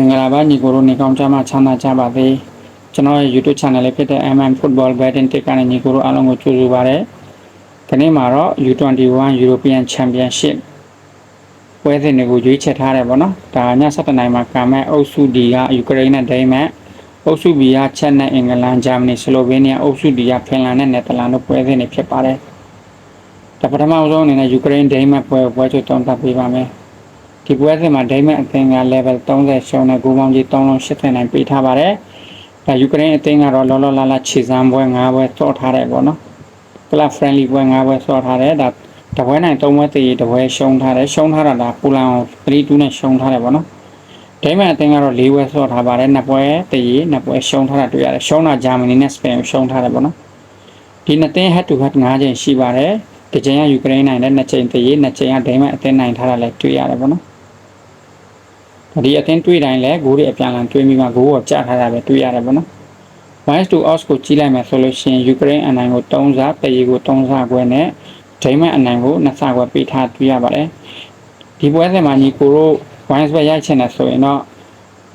င်္ဂလာပါညီကိုတို့နေကောင်းကြမှာချမ်းသာကြပါစေကျွန်တော်ရဲ့ YouTube channel လေးဖြစ်တဲ့ MM Football Betting Tip ကနေညီကိုတို့အားလုံးကိုကြိုဆိုပါရစေဒီနေ့မှာတော့ U21 European Championship ပွဲစဉ်တွေကိုရွေးချယ်ထားတယ်ပေါ့နော်ဒါည7:00နာရီမှာကာမဲ့အုပ်စု D ကယူကရိန်းနဲ့ဒိန်းမတ်အုပ်စု B ကချက်နဲ့အင်္ဂလန်ဂျာမနီဆလိုဗေးနီးယားအုပ်စု D ကဖင်လန်နဲ့နယ်သာလန်တို့ပွဲစဉ်တွေဖြစ်ပါတယ်ဒါပထမဆုံးအနေနဲ့ယူကရိန်းဒိန်းမတ်ပွဲကိုပွဲချုပ်တုံးသပ်ပေးပါမယ် ဒီပွဲစဉ်မှာဒိန်းမတ်အသင်းက level 30ရှုံးတဲ့ဂိုးပေါင်းကြီး3လုံး80နိုင်ပေးထားပါတယ်ဒါယူကရိန်းအသင်းကတော့လောလောလတ်လတ်ခြေစမ်းပွဲ9ပွဲစော့ထားတယ်ပေါ့နော် club friendly ပွဲ9ပွဲစော့ထားတယ်ဒါတပွဲနိုင်3ပွဲတည်တပွဲရှုံးထားတယ်ရှုံးထားတာဒါပူလန်3-2နဲ့ရှုံးထားတယ်ပေါ့နော်ဒိမန်အသင်းကတော့၄ပွဲစော့ထားပါတယ်နှစ်ပွဲတည်နှစ်ပွဲရှုံးထားတာတွေ့ရတယ်ရှုံးတာဂျာမနီနဲ့စပိန်ကိုရှုံးထားတယ်ပေါ့နော်ဒီနှစ်သင်း head to head 5ချိန်ရှိပါတယ်တစ်ချိန်ကယူကရိန်းနိုင်တဲ့နှစ်ချိန်တည်နှစ်ချိန်ကဒိမန်အသင်းနိုင်ထားတာလည်းတွေ့ရတယ်ပေါ့နော် ဒီအသင်းတွေ့တိုင်းလဲဂိုးတွေအပြန်အလှန်တွေ့မိမှဂိုးကိုကြားထားတာပဲတွေ့ရတယ်ပေါ့နော် Wise to Ox ကိုကြီးလိုက်မယ်ဆိုလို့ရှိရင်ယူကရိန်းအနိုင်ကို3စားတရီကို3စားခွဲနဲ့ဒိမန်အနိုင်ကို2စားခွဲပေးထားတွေ့ရပါတယ်ဒီပွဲစဉ်မှာညီကိုတို့ Wise ပဲရိုက်ချင်တယ်ဆိုရင်တော့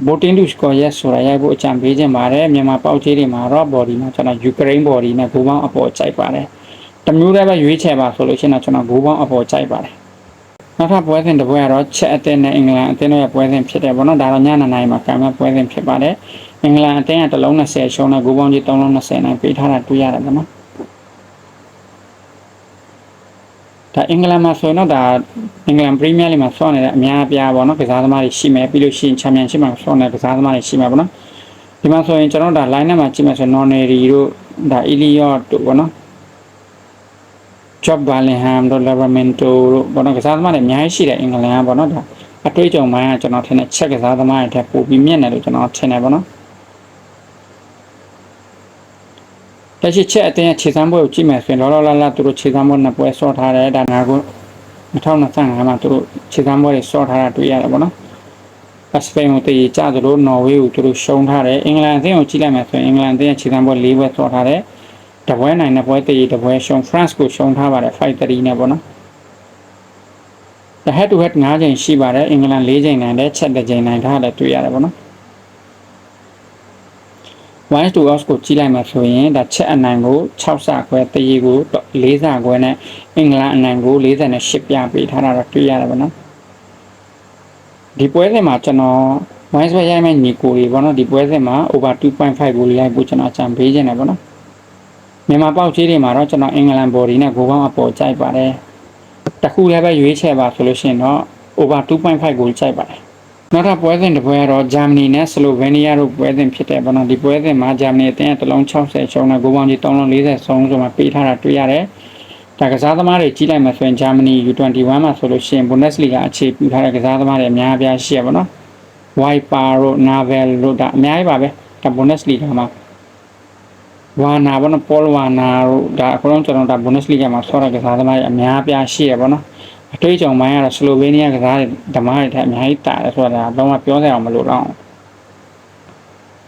voting to score yes ဆိုတာရိုက်ဖို့အကြံပေးခြင်းပါတယ်မြန်မာပေါက်ကြီးတွေမှာတော့ body မှာကျွန်တော်ယူကရိန်း body နဲ့ဂိုးပေါင်းအပေါ်ကြိုက်ပါတယ်တမျိုးတည်းပဲရွေးချယ်ပါဆိုလို့ရှိရင်တော့ကျွန်တော်ဂိုးပေါင်းအပေါ်ကြိုက်ပါတယ် နောက်ထပ်ပွဲစဉ်တစ်ပွဲကတော့ချက်အသင်းနဲ့အင်္ဂလန်အသင်းတို့ရဲ့ပွဲစဉ်ဖြစ်တယ်ပေါ့နော်ဒါတော့ညနေနိုင်မှာကံမဲ့ပွဲစဉ်ဖြစ်ပါတယ်အင်္ဂလန်အသင်းကတစ်လုံး20ရှုံးတဲ့ဂိုးပေါင်းကြီး3လုံး20နိုင်ပေးထားတာတွေ့ရတယ်ပေါ့နော်ဒါအင်္ဂလန်မှာဆိုရင်တော့ဒါအင်္ဂလန်ပရီးမီးယားလိမှာဆော့နေတဲ့အများအပြားပေါ့နော်ကစားသမားတွေရှိမယ်ပြီးလို့ရှိရင်ချန်ပီယံရှစ်မှာဆော့နေတဲ့ကစားသမားတွေရှိမယ်ပေါ့နော်ဒီမှာဆိုရင်ကျွန်တော်ဒါ line နဲ့မှာကြည့်မယ်ဆိုရင် Noneri တို့ဒါ Elliot တို့ပေါ့နော် Job Bellingham တို့ Livramento တို့ဘောနော်ကစားသမားတွေအများကြီးရှိတယ်အင်္ဂလန်ကဘောနော်ဒါအတွေ့အကြုံပိုင်းကကျွန်တော်ထင်တဲ့ချက်ကစားသမားတွေထက်ပိုပြီးမြင့်တယ်လို့ကျွန်တော်ထင်တယ်ဘောနော်တရှိချက်အတင်းခြေစမ်းပွဲကိုကြည့်မယ်ဆိုရင်လောလောလတ်လတ်သူတို့ခြေစမ်းပွဲနှစ်ပွဲဆော့ထားတယ်ဒါနာကို2025မှာသူတို့ခြေစမ်းပွဲတွေဆော့ထားတာတွေ့ရတယ်ဘောနော်စပိန်ကိုတည်ကြသလိုနော်ဝေးကိုသူတို့ရှုံးထားတယ်အင်္ဂလန်အသင်းကိုကြည့်လိုက်မယ်ဆိုရင်အင်္ဂလန်အသင်းရဲ့ခြေစမ်းပွဲ၄ပွဲဆော့ထားတယ် တပွဲနိုင်တဲ့ပွဲတည်တပွဲရှုံး France ကိုရှုံးထားပါတယ်5-3နဲ့ပေါ့နော် the head to head 5ချိန်ရှိပါတယ်အင်္ဂလန်4ချိန်နိုင်တယ်ချက်တစ်ချိန်နိုင်ထားတယ်တွေ့ရတယ်ပေါ့နော်1 to us ကိုကြီးလိုက်မှဆိုရင်ဒါချက်အနိုင်ကို6ဆခွဲတရေကို4ဆခွဲနဲ့အင်္ဂလန်အနိုင်ကို48ပြပေးထားတာတော့တွေ့ရတယ်ပေါ့နော်ဒီပွဲစဉ်မှာကျွန်တော် wise ပဲရိုက်မဲ့ညီကိုတွေပေါ့နော်ဒီပွဲစဉ်မှာ over 2.5ကိုရိုက်ဖို့ကျွန်တော်အကြံပေးခြင်းတယ်ပေါ့နော် မြန်မာပေါက်ချေးတွေမှာတော့ကျွန်တော်အင်္ဂလန် body နဲ့ဂိုးပေါင်းအပေါ်ကြိုက်ပါတယ်တခုလည်းပဲရွေးချယ်ပါဆိုလို့ရှိရင်တော့ over 2.5ကိုကြိုက်ပါတယ်နောက်ထပ်ပွဲစဉ်တစ်ပွဲကတော့ဂျာမနီနဲ့ဆလိုဗေးနီးယားတို့ပွဲစဉ်ဖြစ်တယ်ပေါ့နော်ဒီပွဲစဉ်မှာဂျာမနီအသင်းကတစ်လုံး60ရှုံးတဲ့ဂိုးပေါင်းကြီး3လုံး40ဆုံးဆိုမှပေးထားတာတွေ့ရတယ်ဒါကစားသမားတွေကြီးလိုက်မှဆိုရင်ဂျာမနီ U21 မှာဆိုလို့ရှိရင် Bundesliga အခြေပြုထားတဲ့ကစားသမားတွေအများအပြားရှိရပါတော့ Wiper တို့ Navel တို့ဒါအများကြီးပါပဲဒါ Bundesliga မှာ ဝါနာဘောနော်ပေါ်ဝါနာတို့ဒါအကုန်လုံးကျွန်တော်ဒါ Bundesliga မှာဆော့တဲ့ကစားသမားတွေအများအပြားရှိရပါတော့အတွေ့အကြုံပိုင်းကတော့ဆလိုဗေးနီးယားကစားတဲ့ဓမ္မတွေထက်အများကြီးတာတယ်ဆိုတာတော့မှပြောစရာအောင်မလိုတော့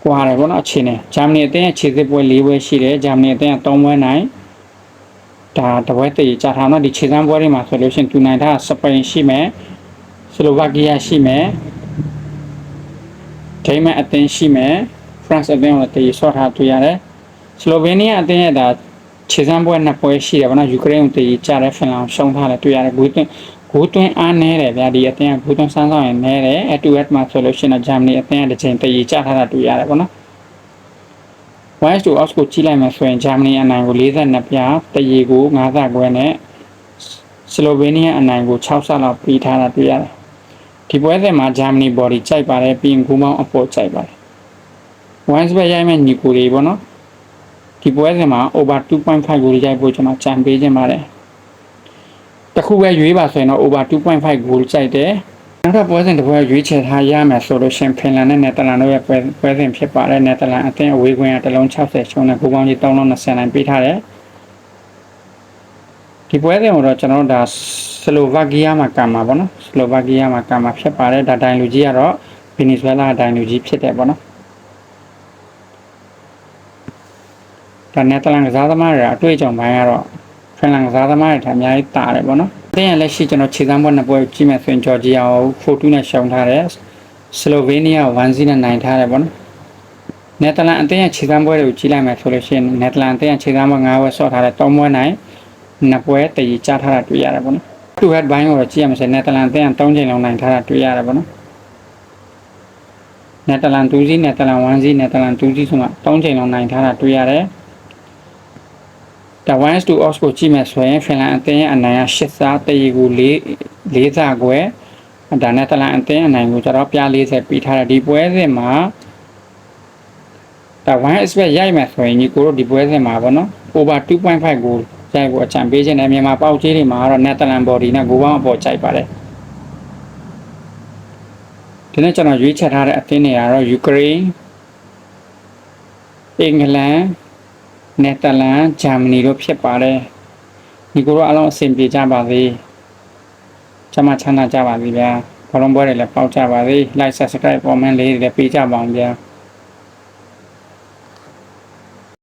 ကွာတယ်ဘောနော်အခြေအနေဂျာမနီအသင်းရဲ့ခြေစစ်ပွဲ၄ပွဲရှိတယ်ဂျာမနီအသင်းက၃ပွဲနိုင်ဒါတပွဲတည်ကြာထားတော့ဒီခြေစမ်းပွဲတွေမှာဆိုလို့ရှိရင်တူနိုင်တာစပိန်ရှိမယ်ဆလိုဗာကီးယားရှိမယ်ဒိမန်အသင်းရှိမယ်ဖရန့်အသင်းကိုတည်ဆော့ထားတွေ့ရတယ် ဆလိုဗေးနီးယားအသင်းရဲ့ဒါခြေစမ်းပွဲနှစ်ပွဲရှိတယ်ဗောနော်ယူကရိန်းကိုတည်ကြတဲ့ဖင်လန်ရှုံးထားတယ်တွေ့ရတယ်ဂိုးသွင်းဂိုးသွင်းအားနည်းတယ်ဗျာဒီအသင်းကဂိုးသွင်းစမ်းဆောင်ရင်နည်းတယ်အတူအက်မှာဆိုလို့ရှိရင်ဂျာမနီအသင်းကတစ်ချိန်တည်ကြထားတာတွေ့ရတယ်ဗောနော် Wise to Ox ကိုကြီးလိုက်မယ်ဆိုရင်ဂျာမနီအနိုင်ကို42ပြားတရေကို9ဆခွဲနဲ့ဆလိုဗေးနီးယားအနိုင်ကို6ဆလောက်ပြီးထားတာတွေ့ရတယ်ဒီပွဲစဉ်မှာဂျာမနီ body ကြိုက်ပါတယ်ပြီးရင်ဂူမောင်းအပေါ်ကြိုက်ပါတယ် Wise ပဲရိုက်မဲ့ညီကိုတွေပေါ့နော် ဒီပွဲစဉ်မှာ over 2.5ဂိုးရိုက်ဖို့ကျွန်တော်ကြံပေးခြင်းပါတယ်တခုပဲရွေးပါဆိုရင်တော့ over 2.5ဂိုးကြိုက်တယ်နောက်ထပ်ပွဲစဉ်တစ်ပွဲရွေးချယ်ထားရမယ်ဆိုလို့ရှင်ဖင်လန်နဲ့နယ်သာလန်တို့ရဲ့ပွဲပွဲစဉ်ဖြစ်ပါတယ်နယ်သာလန်အသင်းအဝေးကွင်းကတလုံး60ရှုံးတဲ့ဂိုးပေါင်းကြီး320နိုင်ပေးထားတယ်ဒီပွဲစဉ်ကိုတော့ကျွန်တော်တို့ဒါဆလိုဗာကီးယားမှာကံမှာပေါ့နော်ဆလိုဗာကီးယားမှာကံမှာဖြစ်ပါတယ်ဒါတိုင်လူကြီးကတော့ဗီနီဇွဲလားတိုင်လူကြီးဖြစ်တယ်ပေါ့နော် ဒါနယ်သာလန်ကစားသမားတွေအတွေ့အကြုံပိုင်းကတော့ဖင်လန်ကစားသမားတွေထအများကြီးတာတယ်ပေါ့နော်။အသင်းရလက်ရှိကျွန်တော်ခြေစမ်းပွဲနှစ်ပွဲကြည့်မယ်ဆိုရင်ဂျော်ဂျီယာကို4-2နဲ့ရှုံးထားတယ်။ဆလိုဗေးနီးယား1-0နဲ့နိုင်ထားတယ်ပေါ့နော်နယ်သာလန်အသင်းရဲ့ခြေစမ်းပွဲတွေကိုကြီးလိုက်မယ်ဆိုလို့ရှိရင်နယ်သာလန်အသင်းရဲ့ခြေစမ်းပွဲ9ပွဲဆော့ထားတဲ့3ပွဲနိုင်2ပွဲတည်ကြထားတာတွေ့ရတယ်ပေါ့နော်တူဟက်ဘိုင်းကိုတော့ကြည့်ရမှာဆိုနယ်သာလန်အသင်းက3ချိန်လုံးနိုင်ထားတာတွေ့ရတယ်ပေါ့နော်နယ်သာလန်2စီးနယ်သာလန်1စီးနယ်သာလန်2စီးဆိုမှ3ချိန်လုံးနိုင်ထားတာတွေ့ရတယ် ဒါ1 to odds ကိုကြည့်မယ်ဆိုရင်ဖင်လန်အသင်းရဲ့အနိုင်က8စားတည်ကို4 4စားခွဲဒါနဲ့တလန်အသင်းအနိုင်ကိုကျတော့ပြ40ပြီးထားတယ်ဒီပွဲစဉ်မှာဒါ1 expect ရိုက်မယ်ဆိုရင်ညီကိုတို့ဒီပွဲစဉ်မှာပေါ့နော် over 2.5 goal ရိုက်ဖို့အချံပေးခြင်းနဲ့မြန်မာပေါက်ကြီးတွေမှာတော့ Netherlands body နဲ့ goal ပေါင်းအပေါ်ကြိုက်ပါတယ်ဒီနေ့ကျွန်တော်ရွေးချယ်ထားတဲ့အသင်းတွေကတော့ Ukraine အင်္ဂလန် နယ်သာလန်ဂျာမနီတို့ဖြစ်ပါတယ်ညီကိုတို့အားလုံးအဆင်ပြေကြပါစေကျမချမ်းသာကြပါစေဗျာဘလုံးပွဲတွေလည်းပေါက်ကြပါစေ like subscribe comment လေးတွေလည်းပေးကြပါအောင်ဗျာ